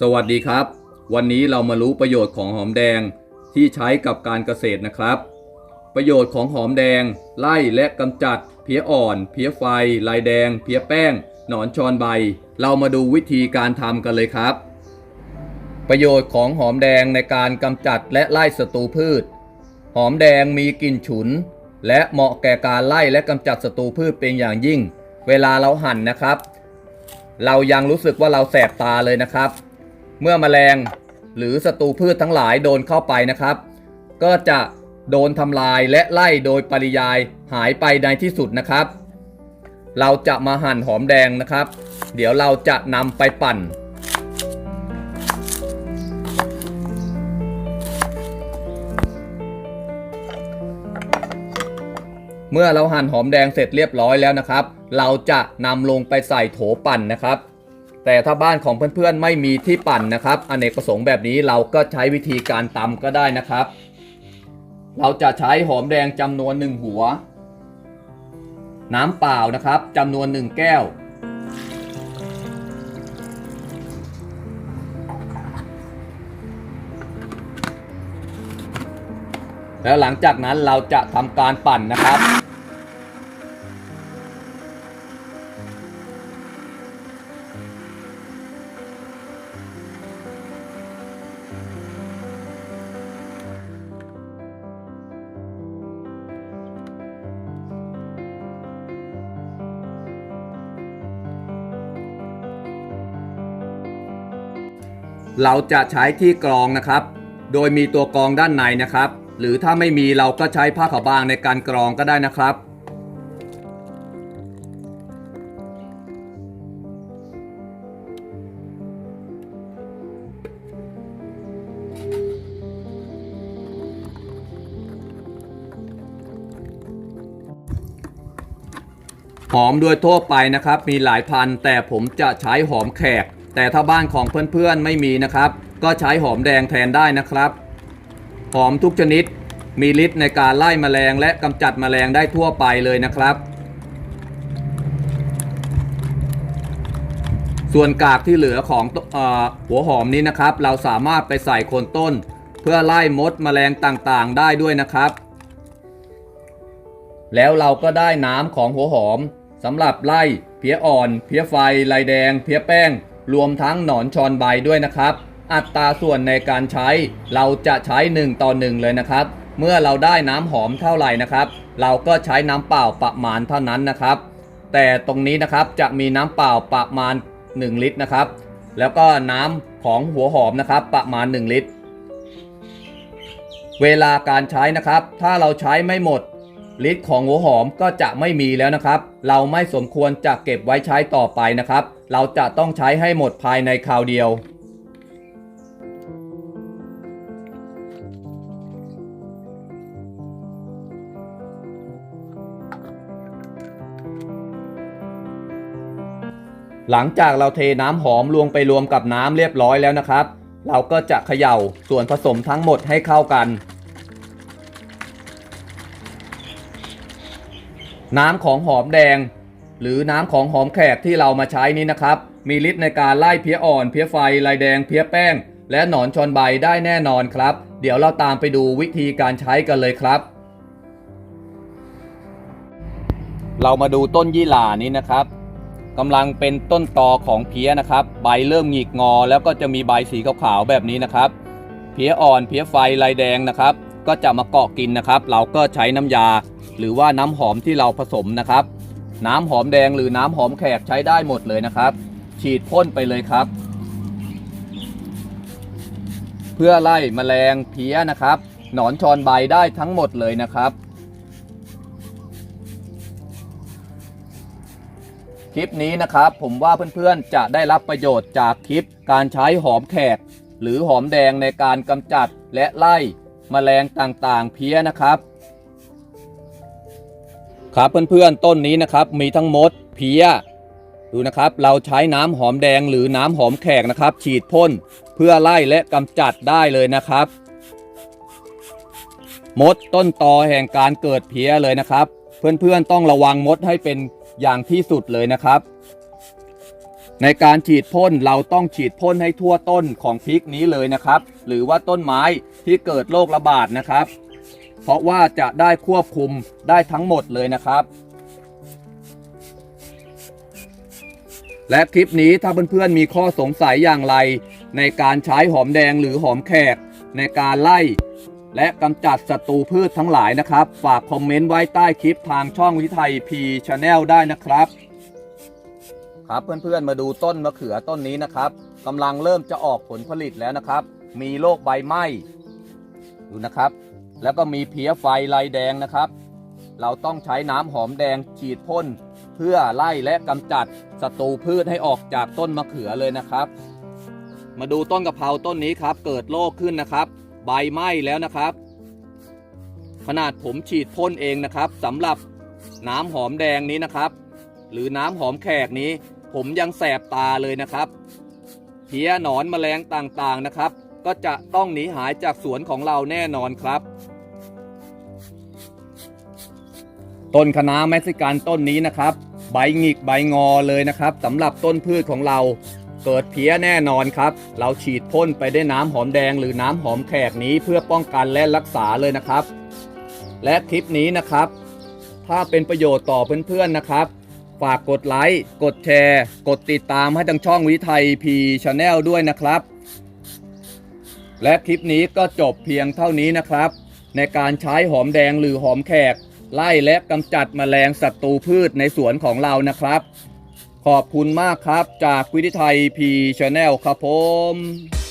สวัสดีครับ วันนี้เรามารู้ประโยชน์ของหอมแดงที่ใช้กับการเกษตรนะครับ ประโยชน์ของหอมแดง ไล่และกำจัด เพี้ยอ่อน เพี้ยไฟ ลายแดง เพี้ยแป้ง หนอนชอนใบ เรามาดูวิธีการทำกันเลยครับ ประโยชน์ของหอมแดงในการกำจัดและไล่ศัตรูพืช หอมแดงมีกลิ่นฉุน และเหมาะแก่การไล่และกำจัดศัตรูพืชเป็นอย่างยิ่ง เวลาเราหั่นนะครับ เรายังรู้สึกว่าเราแสบตาเลยนะครับ เมื่อแมลงหรือศัตรูพืชทั้งหลายโดนเข้าไปนะครับ ก็จะโดนทำลายและไล่โดยปริยายหายไปในที่สุดนะครับ เราจะมาหั่นหอมแดงนะครับ เดี๋ยวเราจะนำไปปั่น เมื่อเราหั่นหอมแดงเสร็จเรียบร้อยแล้วนะครับ เราจะนำลงไปใส่โถปั่นนะครับ แต่ถ้าบ้านของเพื่อนๆไม่มีที่ปั่นนะครับอเนกประสงค์แบบนี้เราก็ใช้วิธีการตำก็ได้นะครับ เราจะใช้หอมแดงจำนวนหนึ่งหัว น้ำเปล่านะครับจำนวนหนึ่งแก้วแล้วหลังจากนั้นเราจะทำการปั่นนะครับ เราจะใช้ที่กรองนะครับ โดยมีตัวกรองด้านในนะครับ หรือถ้าไม่มีเราก็ใช้ผ้าขาวบางในการกรองก็ได้นะครับ หอมโดยทั่วไปนะครับ มีหลายพันแต่ผมจะใช้หอมแขก แต่ถ้าบ้านของเพื่อนๆไม่มีนะครับ ก็ใช้หอมแดงแทนได้นะครับ หอมทุกชนิดมีฤทธิ์ในการไล่แมลงและกำจัดแมลงได้ทั่วไปเลยนะครับ ส่วนกากที่เหลือของออหัวหอมนี้นะครับ เราสามารถไปใส่โคนต้น เพื่อไล่มดแมลงต่างๆ ได้ด้วยนะครับ แล้วเราก็ได้น้ำของหัวหอมสำหรับไล่เพี้ยอ่อน เพี้ยไฟลายแดง เพี้ยแป้ง รวมทั้งหนอนชอนใบด้วยนะครับ อัตราส่วนในการใช้เราจะใช้ 1 ต่อ 1 เลยนะครับ เมื่อเราได้น้ำหอมเท่าไหร่นะครับ เราก็ใช้น้ำเปล่าประมาณเท่านั้นนะครับ แต่ตรงนี้นะครับจะมีน้ำเปล่าประมาณ 1 ลิตรนะครับ แล้วก็น้ำของหัวหอมนะครับประมาณ 1 ลิตร เวลาการใช้นะครับ ถ้าเราใช้ไม่หมด ฤทธิ์ของหัวหอมก็จะไม่มีแล้วนะครับ เราไม่สมควรจะเก็บไว้ใช้ต่อไปนะครับ เราจะต้องใช้ให้หมดภายในคราวเดียว หลังจากเราเทน้ำหอมลวงไปรวมกับน้ำเรียบร้อยแล้วนะครับ เราก็จะเขย่าส่วนผสมทั้งหมดให้เข้ากัน น้ำของหอมแดง หรือน้ำของหอมแขกที่เรามาใช้นี้นะครับ มีฤทธิ์ในการไล่เพี้ยอ่อนเพี้ยไฟลายแดงเพี้ยแป้ง และหนอนชอนใบได้แน่นอนครับ เดี๋ยวเราตามไปดูวิธีการใช้กันเลยครับ เรามาดูต้นยี่หร่านี้นะครับกำลังเป็นต้นตอของเพี้ยนะครับ ใบเริ่มหงิกงอ แล้วก็จะมีใบสีขาวๆแบบนี้นะครับ เพี้ยอ่อนเพี้ยไฟลายแดงนะครับ ก็จะมาเกาะกินนะครับ เราก็ใช้น้ำยา หรือว่าน้ำหอมที่เราผสมนะครับ น้ำหอมแดงหรือน้ำหอมแขกใช้ได้หมดเลยนะครับ ฉีดพ่นไปเลยครับ เพื่อไล่แมลงเพี้ยนะครับ หนอนชอนใบได้ทั้งหมดเลยนะครับ คลิปนี้นะครับผมว่าเพื่อนๆจะได้รับประโยชน์จากคลิปการใช้หอมแขกหรือหอมแดงในการกำจัดและไล่ แมลงต่างๆ เพี้ยนะครับ ครับเพื่อนๆต้นนี้นะครับมีทั้งมดเพี้ยดูนะครับเราใช้น้ำหอมแดงหรือน้ำหอมแขกนะครับ ฉีดพ่นเพื่อไล่และกำจัดได้เลยนะครับ มดต้นตอแห่งการเกิดเพี้ยเลยนะครับ เพื่อนๆต้องระวังมดให้เป็นอย่างที่สุดเลยนะครับ ในการฉีดพ่นเราต้องฉีดพ่นให้ทั่วต้นของพริกนี้เลยนะครับ หรือว่าต้นไม้ที่เกิดโรคระบาดนะครับ เพราะว่าจะได้ควบคุมได้ทั้งหมดเลยนะครับ และคลิปนี้ถ้าเพื่อนๆมีข้อสงสัยอย่างไร ในการใช้หอมแดงหรือหอมแขก ในการไล่ และกำจัดศัตรูพืชทั้งหลายนะครับ ฝากคอมเมนต์ไว้ใต้คลิปทางช่องวิทยไทยพีชาแนลได้นะครับ ครับเพื่อนๆมาดูต้นมะเขือต้นนี้นะครับกำลังเริ่มจะออกผลผลิตแล้วนะครับ มีโรคใบไหม้ดูนะครับ แล้วก็มีเพี้ยไฟลายแดงนะครับ เราต้องใช้น้ำหอมแดงฉีดพ่นเพื่อไล่และกำจัดศัตรูพืชให้ออกจากต้นมะเขือเลยนะครับ มาดูต้นกะเพราต้นนี้ครับ เกิดโรคขึ้นนะครับ ใบไหม้แล้วนะครับ ขนาดผมฉีดพ่นเองนะครับสำหรับน้ำหอมแดงนี้นะครับ หรือน้ำหอมแขกนี้ ผมยังแสบตาเลยนะครับเพี้ยหนอนแมลงต่างๆนะครับ ก็จะต้องหนีหายจากสวนของเราแน่นอนครับต้นคะน้าเม็กซิกันต้นนี้นะครับ ใบหงิกใบงอเลยนะครับสำหรับต้นพืชของเราเกิดเพี้ยแน่นอนครับ เราฉีดพ่นไปได้วยน้ำหอมแดงหรือน้ำหอมแขกนี้เพื่อป้องกันและรักษาเลยนะครับ และคลิปนี้นะครับ ถ้าเป็นประโยชน์ต่อเพื่อนๆนะครับ ฝากกดไลค์ กดแชร์ กดติดตามให้ทางช่องวิไทยพีชาแนลด้วยนะครับ และคลิปนี้ก็จบเพียงเท่านี้นะครับ ในการใช้หอมแดงหรือหอมแขก ไล่และกำจัดแมลงศัตรูพืชในสวนของเรานะครับ ขอบคุณมากครับจากวิทยไทยพีชาแนลครับผม